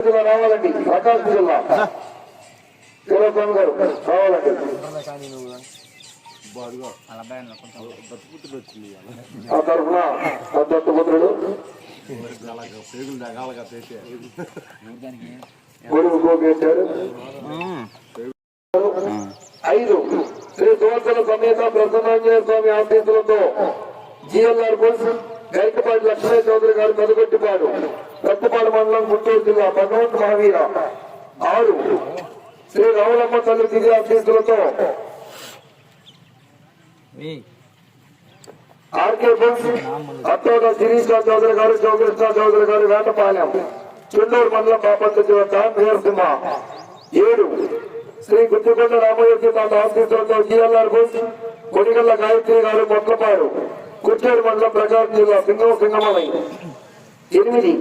జిల్లా రావాలండి. ప్రకాశం జిల్లా. తిలోకం గారు రావాలండి. ఆ తరఫున దత్తపుత్రుడు గొడుగు గోపేశారు ఐదు శ్రీ సువర్ధన సమేత ప్రసన్నాంజనేయ స్వామి ఆశీస్సులతో జిఎల్ఆర్ బోస్ గైకపాటి లక్ష్మీ చౌదరి గారు పెదగొట్టిపాడు పెద్దపాడు మండలం గుంటూరు జిల్లా భగవంత్ మహావీర. ఆరు. శ్రీ రావులమ్మ తల్లి దివ్య ఆశీస్సులతో ఆర్కే బుక్స్ అత్తోట శిరీష చౌదరి గారు చౌకృష్ణ చౌదరి గారు వేటపాలెం చుండూరు మండలం బాపత్తి జిల్లా ఏడు. శ్రీ గుత్తికొండ రామయోగి తాత ఆశీస్సులతో జిఎల్ఆర్ బుక్స్ కొడిగల్ల గాయత్రి గారు మొట్లపాడు కుట్టేరు మండలం ప్రకాశం జిల్లా సింగం సింగమలై ఎనిమిది.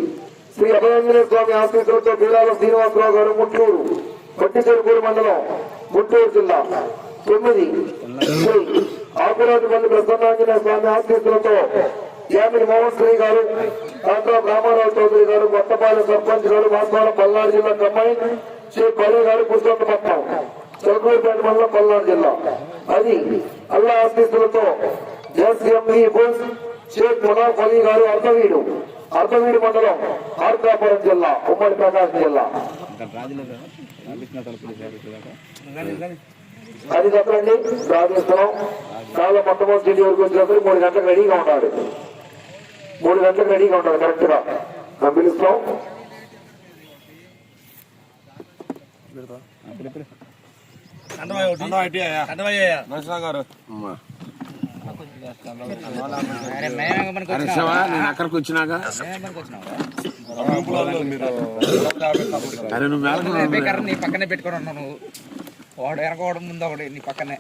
శ్రీ అభయాంజనేయ స్వామి ఆఫీసులతో బీరాల శ్రీనివాసరావు గారు ముట్టూరు కొట్టిచెరుకూరు మండలం గుంటూరు జిల్లా తొమ్మిది. శ్రీ ఆకురాజుపల్లి ప్రసన్నాంజనేయ స్వామి ఆఫీసులతో యామిని మోహన్ శ్రీ గారు డాక్టర్ రామారావు చౌదరి గారు కొత్తపాలెం సర్పంచ్ గారు మాస్వారం పల్నాడు జిల్లా కమ్మాయి శ్రీ పల్లి గారు పురుషోత్తపట్నం చౌకూరుపేట మండలం పల్నాడు జిల్లా. అది అల్లా ఆఫీసులతో జెస్ఎంఈ బుల్స్ షేక్ మునాఫ్ అలీ గారు అర్థవీడు. అర్ధవీడు మండలం మార్కాపురం జిల్లా ఉమ్మడి ప్రకాశం జిల్లా. అది చెప్పండి ప్రార్థిస్తున్నాం. చాలా మొట్టమొదటి సిటీ వరకు వచ్చినప్పుడు మూడు గంటలకు రెడీగా ఉన్నాడు మూడు గంటలకు రెడీగా ఉంటాడు కరెక్ట్గా. మేము పిలుస్తాం. నేను అక్కడికి వచ్చినాక. అరే నువ్వు బేకర్ నీ పక్కనే పెట్టుకొని ఉన్నావు నువ్వు. వాడు వెనకోవడం ముందు ఒకటి నీ పక్కనే.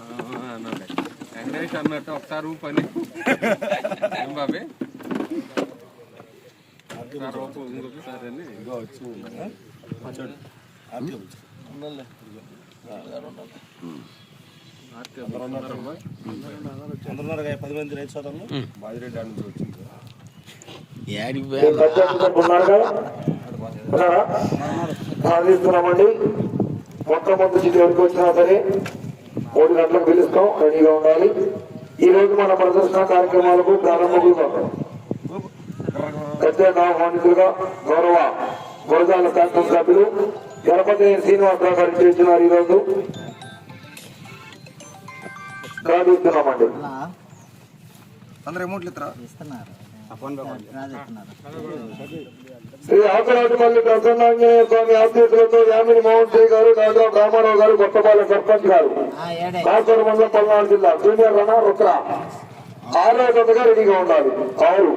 వెంకటేష్ అన్నట్టు ఒకసారి పని ఏం బాబే? ఒకసారి ఊపు, ఇంకొకసారి అని. ఉన్నారా ప్రార్థిస్తున్నామండి మొట్టమొదటి సిటీ వరకు వచ్చినా సరే మూడు గంటలకు పిలుస్తాం రెడీగా ఉండాలి ఈ రోజు మన ప్రదర్శన కార్యక్రమాలకు ప్రారంభం పెద్ద ఆహ్వానితులుగా గౌరవ గురజాల శాసన సభ్యులు గణపతి శ్రీనివాసరావు గారు చేస్తున్నారు ఈ రోజు ప్రార్థిస్తున్నామండి అందరు అమౌంట్లు ఇస్తారా శ్రీ ప్రసన్నాంజనేయ స్వామి ఆశీస్సులతో యామిని మోహన్ శ్రీ గారు డాక్టర్ రామారావు గారు కొత్తపాలెం సర్పంచ్ గారు కాసూరు మండలం పల్నాడు జిల్లా జూనియర్ రణ రుద్ర ఆరో రెడీగా ఉండాలి ఆరు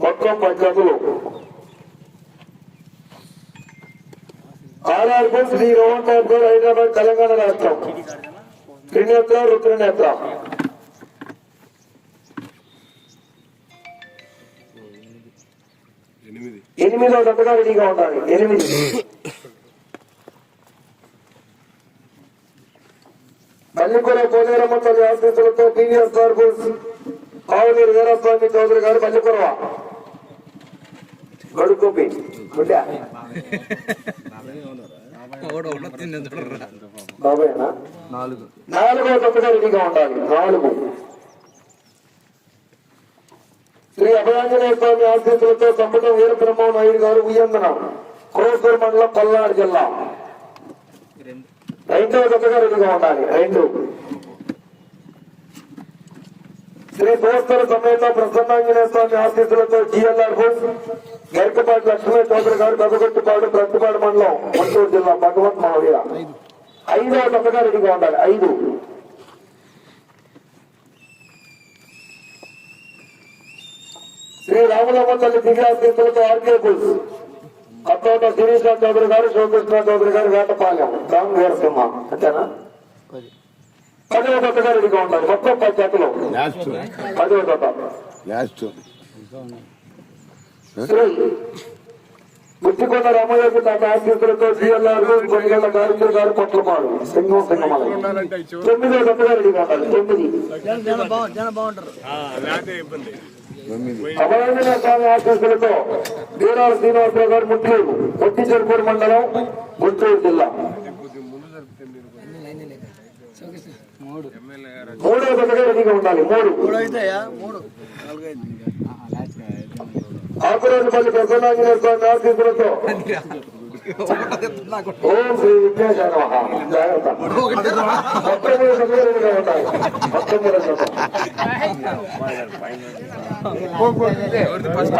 మొత్తం పది జతలు ఆర్ఆర్కు శ్రీ రోహన్ బాబు గారు హైదరాబాద్ తెలంగాణ రాష్ట్రం త్రినేత్ర రుద్రనేత్ర. ఎనిమిది. జతగా రెడీగా ఉండాలి. ఎనిమిది. మల్లికూర పోలేరమ్మ తల్లి ఆశీస్సులతో టీవీఎస్ కార్పొరేట్ పావునీరు వీరస్వామి చౌదరి గారు మల్లికూరవ గడుకోపి. బాబాయ్నా? నాలుగు. నాలుగో జతగా రెడీగా ఉండాలి. నాలుగు. శ్రీ అభయాంజనేయ స్వామి ఆశీస్సులతో సంపుటం వీరబ్రహ్మ నాయుడు గారు ఉయ్యందనం క్రోసూరు మండలం పల్నాడు జిల్లా. రెండవ జతగా రెడీగా ఉండాలి. రెండు. శ్రీ దోస్తర సమేత ప్రసన్నాంజనేయ స్వామి ఆశీస్సులతో జిఎల్ఆర్ బోస్ గరికపాటి లక్ష్మీ చౌదరి గారు పెదగొట్టిపాడు ప్రతిపాడు మండలం గుంటూరు జిల్లా భగవత్ మహావీర ఐదవ జతగా రెడీగా ఉండాలి ఐదు. శ్రీ రామలమ్మ తల్లి దివ్యాశీస్సులతో ఆర్కే బుల్స్. అత్తోట శిరీష చౌదరి గారు శివకృష్ణ చౌదరి గారు వేటపాలెం. రామ్ వీరసింహ అంతేనా? పదవ జతగా రెడీగా ఉండాలి మొత్తం పది జతలు పదవ జత శ్రీ ముత్తికొండ రామయోగి తాత ఆశీస్సులతో జిఎల్ఆర్ కొనిగల్ల గాయత్రి గారు పొట్లపాడు సింగం సింగమల. తొమ్మిదో తొమ్మిది లేకపోతే ఇబ్బంది. అభయాంజనేయ స్వామి ఆశీస్సులతో వీరాల శ్రీనివాసరావు గారు ముట్లూరు పొట్టి చెరుపూరు మండలం గుంటూరు జిల్లా. మూడో. జతగా రెడీగా ఉండాలి. మూడు. ఆకురాజుపల్లి ప్రసన్నాంజనేయ స్వామి ఆశీస్సులతో ఓం శ్రీ విఘ్నేశ్వర నమః. జాగ్రత్త మొత్తం మూడు జతగా రెడీగా ఉండాలి మొత్తం మూడు జత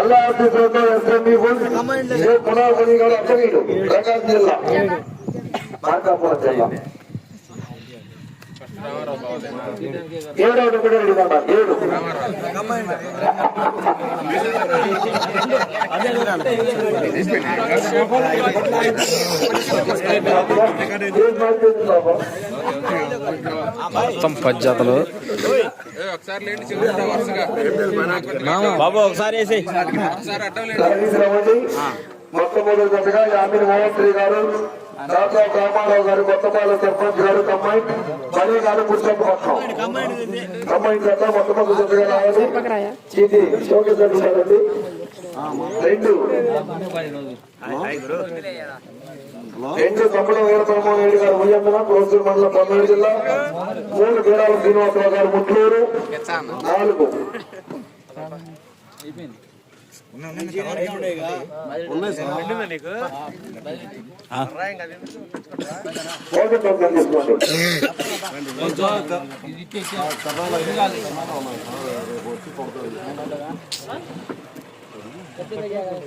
అల్లా ఆశీస్సులతో ఎస్ఎంఈ ఏ పునామణి గారు అక్కనీడు ప్రకాశం జిల్లా మార్కాపురం ఏడవది కూడా ఏడు మొత్తం పది జతలు. ఏ, ఒకసారి లేండి చిన్న వరుసగా బాబు ఒకసారి వేసి మొట్టమొదటి దశగా యామిని మోహన్ శ్రీ గారు. దాదా రామారావు గారు కొత్తపాలెం సర్పంచ్ గారు కంబైన్ మణి గారు పుస్తక పక్షం కంబైన్ గత మొట్టమొదటి దశగా రావాలి ఇది శోకేశ్వర గారండి రెండు. రెండు తమ్ముడు వీరపరమోహన్ రెడ్డి గారు ఉయ్యందన ప్రొఫెసర్ మండలం పల్నాడు జిల్లా. మూడు బీరాల శ్రీనివాసరావు గారు ముట్లూరు. నాలుగు. అయిపోయింది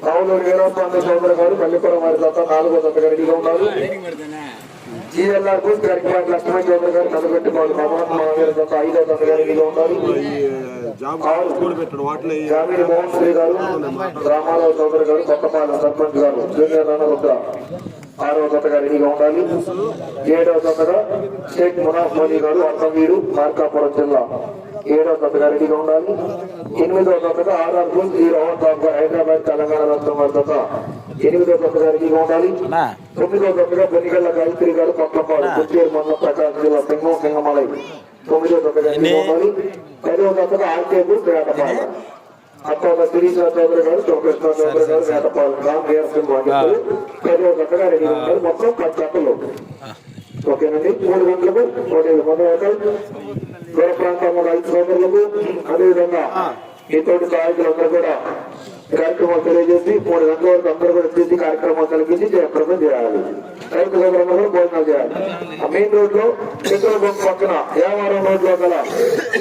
రావులూరు వీరస్వామి చౌదరి గారు పల్లిపురం వారి తప్ప నాలుగో దత్త రెడీగా ఉన్నారు జీఎల్ఆర్ బూత్ కరిపాటి లక్ష్మణ చౌదరి గారు కదపెట్టి వాళ్ళు మమహన్ మహావీర దత్త ఐదో దత్త రెడీగా ఉన్నారు గ్రామీణ మోహన్ శ్రీ గారు రామారావు చౌదరి గారు కొత్తపాలెం సర్పంచ్ గారు జూనియర్ రుద్ర ఆరవ రెడీగా ఉండాలి. ఏడవ దత్తగా షేక్ మునాఫ్ మోదీ గారు అర్థవీడు మార్కాపురం జిల్లా ఏడవ దత్తగా రెడీగా ఉండాలి. ఎనిమిదవ దత్తగా ఆర్ఆర్ బూత్ ఈ రోహన్ బాబు గారు హైదరాబాద్ తెలంగాణ రాష్ట్రం వారి దత్త ఎనిమిదవ దత్తగా రెడీగా ఉండాలి. తొమ్మిదవ దత్తగా బొన్నిగల్ల గాయత్రి గారు పట్లపాడు కుర్చేరు మండలం ప్రకాశం జిల్లా సింగం సింగమలై దత్తగా రెడీగా ఉండాలి పదవ దత్తగా ఆర్కే బూత్ వేటపాడ అక్కడ శిరీష చౌదరి గారు శివకృష్ణ చౌదరి గారు వేటపాలెం రామ్ సింగ్ మొత్తం పది ఓకేనండి మూడు గంటలకు ఒకటి దూర ప్రాంతంలో రైతు సోదరులకు అదేవిధంగా ఈ తోటి సహాయకులందరూ కూడా ఈ కార్యక్రమాలు తెలియజేసి మూడు గంటల వరకు అందరూ కూడా చేసి కార్యక్రమాలు కలిగించి జయప్రదం చేయాలి. రైతు సోదరులందరూ భోజనాలు చేయాలి. ఆ మెయిన్ రోడ్లో పెట్రోల్ పక్కన వ్యాపారం రోడ్లో గల